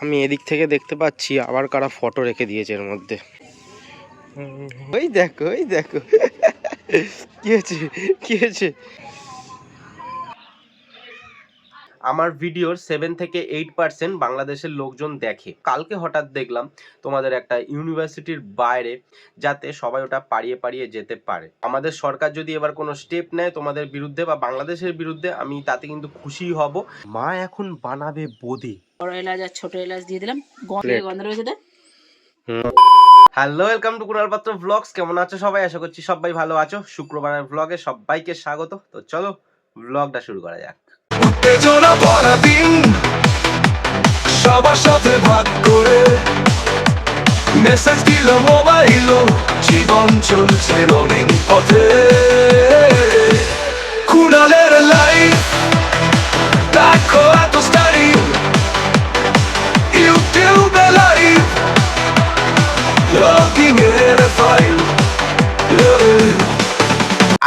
আমি এদিক থেকে দেখতে পাচ্ছি আবার কারা ফটো রেখে দিয়েছে এর মধ্যে। ওই দেখো ওই দেখো। কি হয়েছে? কি হয়েছে? আমার ভিডিওর সেভেন থেকে এইট পার্সেন্ট বাংলাদেশের লোকজন দেখে। কালকে হঠাৎ দেখলাম তোমাদের একটা ইউনিভার্সিটির বাইরে যাতে সবাই ওটা পাড়িয়ে পাড়িয়ে যেতে পারে। আমাদের সরকার যদি এবার কোনো স্টেপ নেয় তোমাদের বিরুদ্ধে বা বাংলাদেশের বিরুদ্ধে আমি তাতে কিন্তু খুশি হব। মা এখন বানাবে বোদে। বড় এলাচ আর ছোট এলাচ দিয়ে দিলাম। গন্ধ. গন্ধ রয়েছে হ্যালো ওয়েলকাম টু কুণাল পাত্র ব্লগস কেমন আছো সবাই? আশা করছি সবাই ভালো আছো। শুক্রবারের ব্লগে সবাইকে স্বাগত। তো চলো ব্লগটা শুরু করা যাক। উত্তেজনা ভরা দিন সবার সাথে ভাগ করে। মেসেজ দিল মোবাইল জীবন চলছে রঙিন পথে। কুড়ালের লাইফ দেখো এত স্টাইল ইউটিউবে Looking at a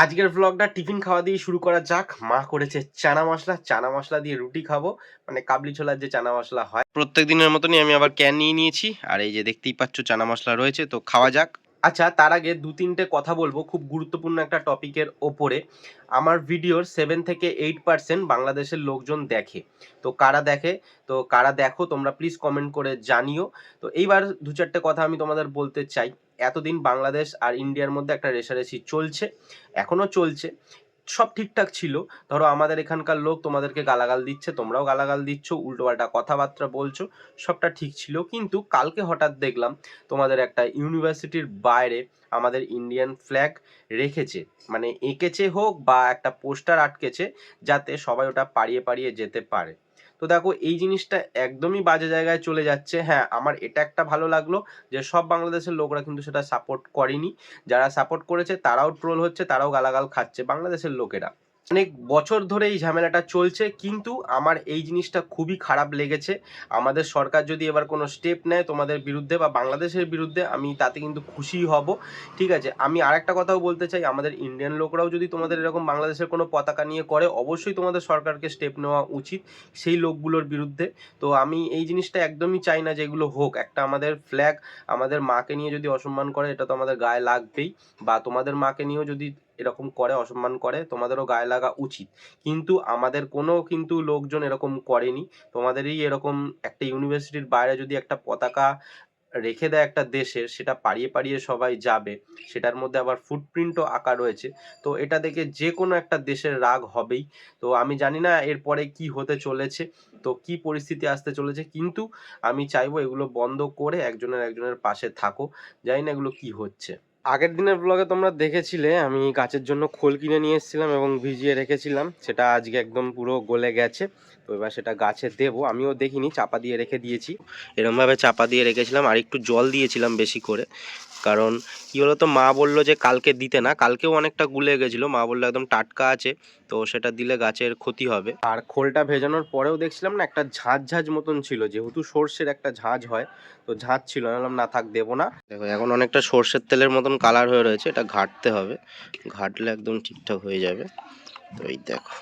আজকের ব্লগটা টিফিন খাওয়া দিয়ে শুরু করা যাক। মা করেছে চানা মশলা। চানা মশলা দিয়ে রুটি খাব। মানে কাবলি ছোলার যে চানা মশলা হয়। প্রত্যেক দিনের মতনই আমি আবার ক্যান নিয়ে নিয়েছি। আর এই যে দেখতেই পাচ্ছ চানা মশলা রয়েছে। তো খাওয়া যাক। আচ্ছা তার আগে দু তিনটে কথা বলব খুব গুরুত্বপূর্ণ একটা টপিকের ওপরে। আমার ভিডিওর সেভেন থেকে এইট পার্সেন্ট বাংলাদেশের লোকজন দেখে। তো কারা দেখে? তো কারা দেখো, তোমরা প্লিজ কমেন্ট করে জানিও। তো এইবার দু চারটে কথা আমি তোমাদের বলতে চাই। এতদিন বাংলাদেশ আর ইন্ডিয়ার মধ্যে একটা রেশারেশি চলছে এখনও চলছে। সব ঠিকঠাক ছিল। ধরো আমাদের এখানকার লোক তোমাদেরকে গালাগাল দিচ্ছে, তোমরাও গালাগাল দিচ্ছ, উল্টোপাল্টা কথাবার্তা বলছো, সবটা ঠিক ছিল। কিন্তু কালকে হঠাৎ দেখলাম তোমাদের একটা ইউনিভার্সিটির বাইরে আমাদের ইন্ডিয়ান ফ্ল্যাগ রেখেছে। মানে এঁকেছে হোক বা একটা পোস্টার আটকেছে যাতে সবাই ওটা পাড়িয়ে পাড়িয়ে যেতে পারে। তো দেখো, এই জিনিসটা একদমই বাজে জায়গায় চলে যাচ্ছে। হ্যাঁ আমার এটা একটা ভালো লাগল যে, সব বাংলাদেশের লোকরা কিন্তু সেটা সাপোর্ট করেনি। যারা সাপোর্ট করেছে, তারাও ট্রোল হচ্ছে, তারাও গালাগাল খাচ্ছে বাংলাদেশের লোকেরা। অনেক বছর ধরে এই ঝামেলাটা চলছে, কিন্তু আমার এই জিনিসটা খুবই খারাপ লেগেছে। আমাদের সরকার যদি এবার কোনো স্টেপ নেয় তোমাদের বিরুদ্ধে বা বাংলাদেশের বিরুদ্ধে, আমি তাতে কিন্তু খুশি হব। ঠিক আছে, আমি আরেকটা কথাও বলতে চাই, আমাদের ইন্ডিয়ান লোকরাও যদি তোমাদের এরকম বাংলাদেশের কোনো পতাকা নিয়ে করে, অবশ্যই তোমাদের সরকারকে স্টেপ নেওয়া উচিত সেই লোকগুলোর বিরুদ্ধে। তো আমি এই জিনিসটা একদমই চাই না যে এগুলো হোক। একটা আমাদের ফ্ল্যাগ আমাদের মাকে নিয়ে যদি অসম্মান করে, এটা তো আমাদের গায়ে লাগবেই। বা তোমাদের মাকে নিয়েও যদি এরকম করে, অসম্মান করে, তোমাদেরও গায়ে লাগা উচিত। কিন্তু আমাদের কোনো কিন্তু লোকজন এরকম করেনি। তোমাদেরই এরকম একটা ইউনিভার্সিটির বাইরে যদি একটা পতাকা রেখে দেয় একটা দেশের, সেটা পাড়িয়ে পাড়িয়ে সবাই যাবে। সেটার মধ্যে আবার ফুটপ্রিন্টও আঁকা রয়েছে। তো এটা দেখে যে কোনো একটা দেশের রাগ হবেই। তো আমি জানি না এরপরে কি হতে চলেছে, তো কি পরিস্থিতি আসতে চলেছে। কিন্তু আমি চাইব এগুলো বন্ধ করে একজনের একজনের পাশে থাকো। জানি না এগুলো কি হচ্ছে। আগের দিনের ব্লগে তোমরা দেখেছিলে, আমি গাছের জন্য খোল কিনে নিয়ে এসেছিলাম এবং ভিজিয়ে রেখেছিলাম। সেটা আজকে একদম পুরো গলে গেছে। তো এবার সেটা গাছে দেব। আমিও দেখিনি, চাপা দিয়ে রেখে দিয়েছি। এরমভাবে চাপা দিয়ে রেখেছিলাম, আর একটু জল দিয়েছিলাম বেশি করে। কারণ কী হলো তো মা বলল যে কালকে দিতে না, কালকেও অনেকটা গুলে গেছিল, মা বলল একদম টাটকা আছে, তো সেটা দিলে গাছের ক্ষতি হবে। আর খোলটা ভেজানোর পরেও দেখছিলাম না, একটা ঝাঁঝ ঝাঁঝ মতন ছিল, যেহেতু সর্ষের একটা ঝাঁঝ হয়, তো ঝাঁঝ ছিল বললাম, না থাক, দেবো না। দেখো, এখন অনেকটা সর্ষের তেলের মতন কালার হয়ে রয়েছে, এটা ঘাটতে হবে, ঘাটলে একদম ঠিকঠাক হয়ে যাবে। তো এই দেখো।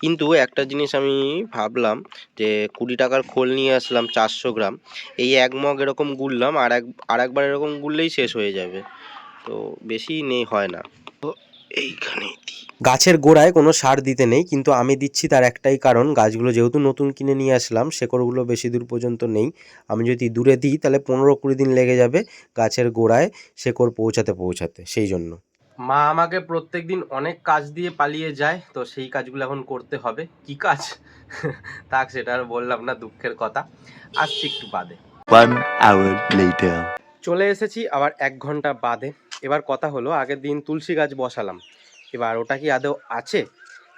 কিন্তু একটা জিনিস আমি ভাবলাম যে কুড়ি টাকার খোল নিয়ে আসলাম চারশো গ্রাম, এই এক মগ এরকম গুললাম আর এক, আর একবার এরকম গুললেই শেষ হয়ে যাবে। তো বেশি নেই হয় না। তো এইখানেই গাছের গোড়ায় কোনো সার দিতে নেই, কিন্তু আমি দিচ্ছি তার একটাই কারণ, গাছগুলো যেহেতু নতুন কিনে নিয়ে আসলাম, শেকড়গুলো বেশি দূর পর্যন্ত নেই। আমি যদি দূরে দিই, তাহলে পনেরো কুড়ি দিন লেগে যাবে গাছের গোড়ায় শেকড় পৌঁছাতে পৌঁছাতে, সেই জন্য। মা আমাকে প্রত্যেক দিন অনেক কাজ দিয়ে পালিয়ে যায় তো সেই কাজগুলো এখন করতে হবে। কি কাজ? থাক সেটা আর বললাম না দুঃখের কথা। আসছি একটু বাদে। One hour later. চলে এসেছি আবার এক ঘণ্টা বাদে। এবার কথা হলো আগের দিন তুলসী গাছ বসালাম। এবার ওটা কি আদৌ আছে?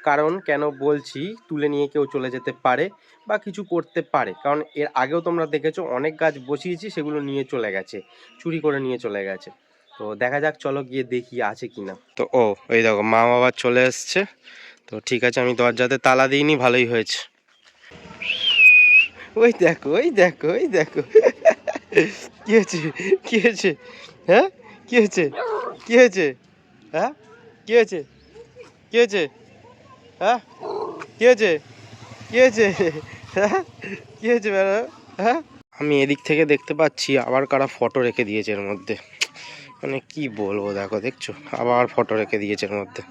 কারণ কেন বলছি তুলে নিয়ে কেউ চলে যেতে পারে বা কিছু করতে পারে। কারণ এর আগেও তোমরা দেখেছ অনেক গাছ বসিয়েছি সেগুলো নিয়ে চলে গেছে চুরি করে নিয়ে চলে গেছে। তো দেখা যাক চলো গিয়ে দেখি আছে কি না তো ও এই দেখো মা বাবা চলে এসছে। তো ঠিক আছে আমি দরজাতে তালা দিইনি ভালোই হয়েছে। ওই দেখো ওই দেখো ওই দেখো। কি হয়েছে? কি হয়েছে? হ্যাঁ? কি হয়েছে? কি হয়েছে? হ্যাঁ? কি হয়েছে? কি হয়েছে? হ্যাঁ? কি হয়েছে? কি হয়েছে? হ্যাঁ? কি হয়েছে ম্যাডাম? হ্যাঁ? আমি এদিক থেকে দেখতে পাচ্ছি আবার কারা ফটো রেখে দিয়েছে এর মধ্যে। মানে কি বলব, দেখো দেখছ? আবার ফটো রেখে দিয়েছে এর মধ্যে।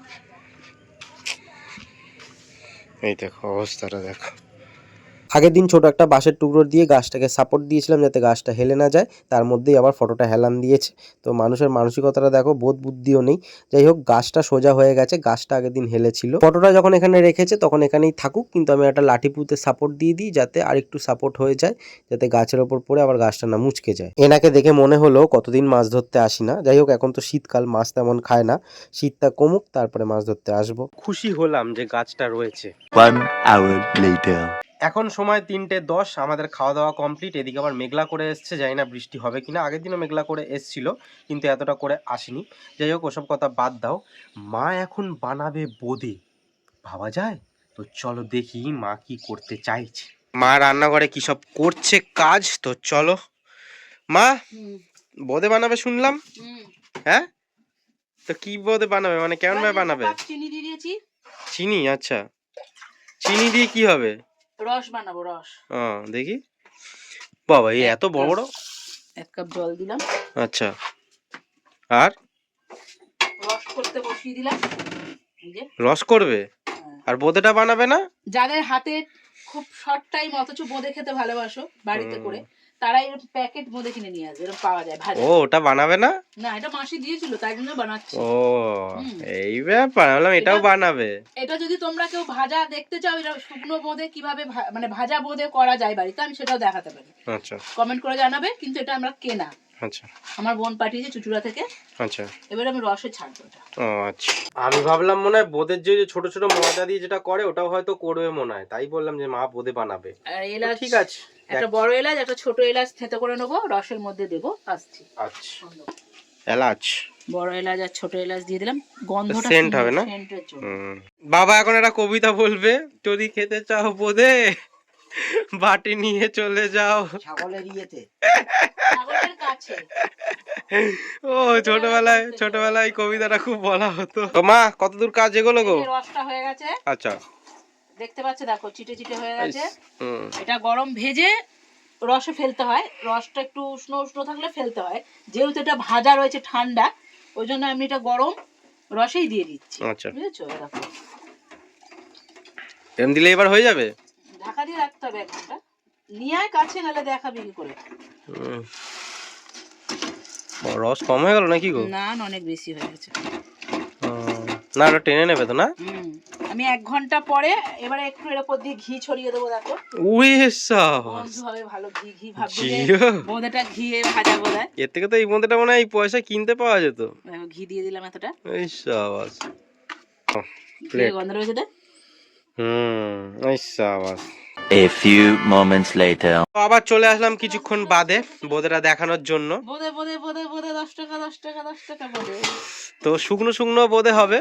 এই দেখো অবস্থাটা দেখো। আগের দিন ছোট একটা বাঁশের টুকরো দিয়ে গাছটাকে সাপোর্ট দিয়েছিলাম যাতে গাছটা হেলে না যায়। তার মধ্যেই আবার ফটোটা হেলান দিয়েছে। তো মানুষের মানসিকতাটা দেখো বোধ বুদ্ধিও নেই। যাই হোক গাছটা সোজা হয়ে গেছে গাছটা আগের দিন হেলেছিল। ফটোটা যখন এখানে রেখেছে তখন এখানেই থাকুক কিন্তু আমি একটা লাঠি পুঁতে সাপোর্ট দিয়ে দিই যাতে আরেকটু সাপোর্ট হয়ে যায় যাতে গাছের ওপর পড়ে আবার গাছটা না মুচকে যায়। এনাকে দেখে মনে হলো কতদিন মাছ ধরতে আসি না। যাই হোক এখন তো শীতকাল মাছ তেমন খায় না। শীতটা কমুক তারপরে মাছ ধরতে আসব। খুশি হলাম যে গাছটা রয়েছে। One hour later. এখন সময় তিনটে দশ আমাদের খাওয়া দাওয়া কমপ্লিট এদিকে আবার মেঘলা করে এসছে জানি না বৃষ্টি হবে কিনা আগের দিনও মেঘলা করে এসছিল কিন্তু এতটা করে আসেনি। যাই হোক ওসব কথা বাদ দাও। মা এখন বানাবে বোদে। ভাবা যায়? তো চলো দেখি মা কি করতে চাইছে। মা রান্নাঘরে কি সব করছে কাজ? তো চলো। মা বোদে বানাবে শুনলাম? হ্যাঁ? তো কি বোদে বানাবে? মানে কেমন ভাবে বানাবে? চিনি দিয়ে দিয়েছি। চিনি আচ্ছা। চিনি দিয়ে কি হবে? রস বানাবো রস। হ্যাঁ দেখি। বাবা এই এত বড় বড়? এক কাপ জল দিলাম। আচ্ছা। আর? রস করতে বসিয়ে দিলাম। এই যে। রস করবে? হ্যাঁ। আর বোঁদেটা বানাবে না? যাদের হাতে খুব শর্ট টাইম অথচ বোঁদে খেতে ভালোবাসো বাড়িতে করে। তারা এরকম প্যাকেট মধ্যে কিনে নিয়ে আসবে এরকম পাওয়া যায় ভালো। ও ওটা বানাবে না? না এটা মাসি দিয়েছিল তাই জন্য বানাচ্ছি। ও এই ব্যাপার বললাম এটাও বানাবে। এটা যদি তোমরা কেউ ভাজা দেখতে চাও এটা শুকনো বোঁদে কীভাবে মানে ভাজা বোঁদে করা যায় বাড়িতে আমি সেটাও দেখাতে পারি। আচ্ছা। কমেন্ট করে জানাবে কিন্তু এটা আমরা কেনা। আচ্ছা। আমার বোন পাঠিয়েছে চুচুড়া থেকে। আচ্ছা। এবার আমি রসে ছাড়বো ও আচ্ছা। আমি ভাবলাম মনে হয় বোদের যে ছোট ছোট ময়দা দিয়ে যেটা করে ওটাও হয়তো করবে মনে হয়। তাই বললাম যে মা বোদে বানাবে। আর এলাচ ঠিক আছে। একটা বড় এলাচ একটা ছোট এলাচ থেতে করে নেব রসের মধ্যে দেবো আসছি। আচ্ছা। এলাচ। বড় এলাচ আর ছোট এলাচ দিয়ে দিলাম। গন্ধটা Scent হবে না? বাবা এখন একটা কবিতা বলবে যদি খেতে চাও বোদে। বাটি নিয়ে চলে যাও। ছাগলের কাছে। ও ছোটবেলায় ছোটবেলায় কবিতাটা খুব বলা হতো। তো মা কতদূর কাজ এগোলো গো? রসটা হয়ে গেছে। আচ্ছা। দেখতে পাচ্ছ দেখো চিটে চিটে হয়ে গেছে। হুম। এটা গরম ভেজে রসে ফেলতে হয়। রসটা একটু উষ্ণ উষ্ণ থাকলে ফেলতে হয়। যেহেতু এটা ভাজা রয়েছে ঠান্ডা ওই জন্য আমি এটা গরম রসেই দিয়ে দিচ্ছি। আচ্ছা। বুঝেছ? দেখো। এরম দিলে এবার হয়ে যাবে? ঢাকা দিয়ে রাখতে হবে এক ঘণ্টা নিয়ে আয় কাছে নাহলে দেখাবি কি করে রস কম হয়ে গেল নাকি গো? না না, অনেক বেশি হয়ে গেছে। না ওটা টেনে নেবে তো না? আমি এক ঘণ্টা পরে এবারে একটু এর উপর দিয়ে ঘি ছড়িয়ে দেবো দেখো। উই গন্ধ হবে ভালো ঘি ঘি ভাববে। বোঁদেটা ঘিয়ে ভাজা বোধহয় এর থেকে তো এই মধ্যেটা মনে হয় এই পয়সা কিনতে পাওয়া যেত। দেখো, ঘি দিয়ে দিলাম এতটা। এই সাবাস ঘিয়ে Plate. গন্ধ রয়েছে হুম এই সাবাস। A few moments later. তো আবার চলে আসলাম কিছুক্ষণ বাদে বোদেরা দেখানোর জন্য। বোঁদে বোঁদে বোঁদে বোঁদে দশ টাকা দশ টাকা দশ টাকা বোঁদে। তো শুকনো শুকনো বোধে হবে।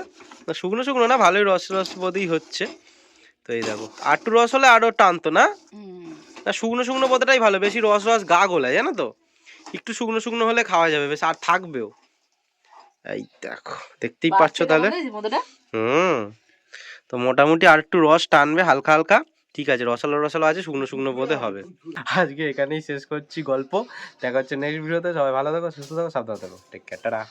না শুকনো শুকনো না ভালোই রস রস বোধেই হচ্ছে। তো এই দেখো আটটু রস হলে আরও টানতো না? হুম। না শুকনো শুকনো বোধটাই ভালো বেশি রস রস গা গোলায় জানো তো? একটু শুকনো শুকনো হলে খাওয়া যাবে বেশ আর থাকবেও। এই দেখো দেখতেই পাচ্ছ তাহলে? হুম। তো মোটামুটি আর একটু রস টানবে হালকা হালকা। ঠিক আছে, রসালো রসালো আছে, শুকনো শুকনো বোধে হবে। আজকে এখানেই শেষ করছি গল্প। দেখা হচ্ছে নেক্সট ভিডিওতে সবাই ভালো থাকো, সুস্থ থাকো, সাবধান থাকো। Take care tata.